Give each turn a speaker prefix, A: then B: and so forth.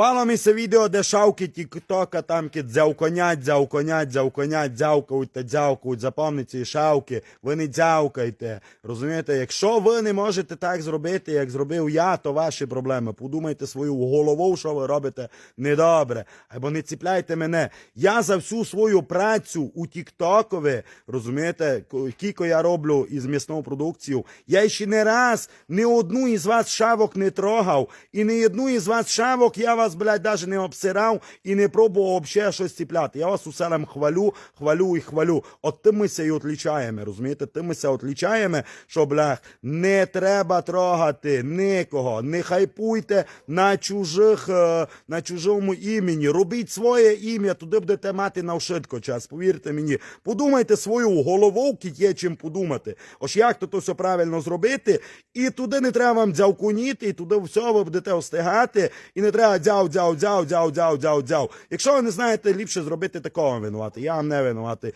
A: Попало ми це відео, де шавки тіктока там ки дзявконять, дзявконять, дзявконять, дзявкають та дзявкають. Запам'ятайте ці шавки, ви не дзявкайте. Розумієте, якщо ви не можете так зробити, як зробив я, то ваші проблеми. Подумайте свою голову, що ви робите недобре. Або не ціпляйте мене. Я за всю свою працю у Тіктокові, розумієте, ко- кілько я роблю із м'ясною продукцією, я ще не раз ні одну із вас шавок не трогав, і ні одну із вас шавок я вас, блядь, даже не обсирав і не пробував взагалі щось ціпляти. Я вас уселем хвалю, хвалю і хвалю. От тим ми ся і отлічаємо, розумієте? Тим ми ся отлічаємо, що, блях, не треба трогати нікого, не хайпуйте на чужих, е, на чужому імені. Робіть своє ім'я, туди будете мати навшитко час, повірте мені. Подумайте свою голову, є чим подумати. Ось як то, то все правильно зробити, і туди не треба вам дзявкуніти, і туди все ви будете остигати, і не треба дзяв, дзяу, дзяу, дзяу, дзяу, дзяу, дзяу. Якщо ви не знаєте, ліпше зробити такого винувати. Я не винувати.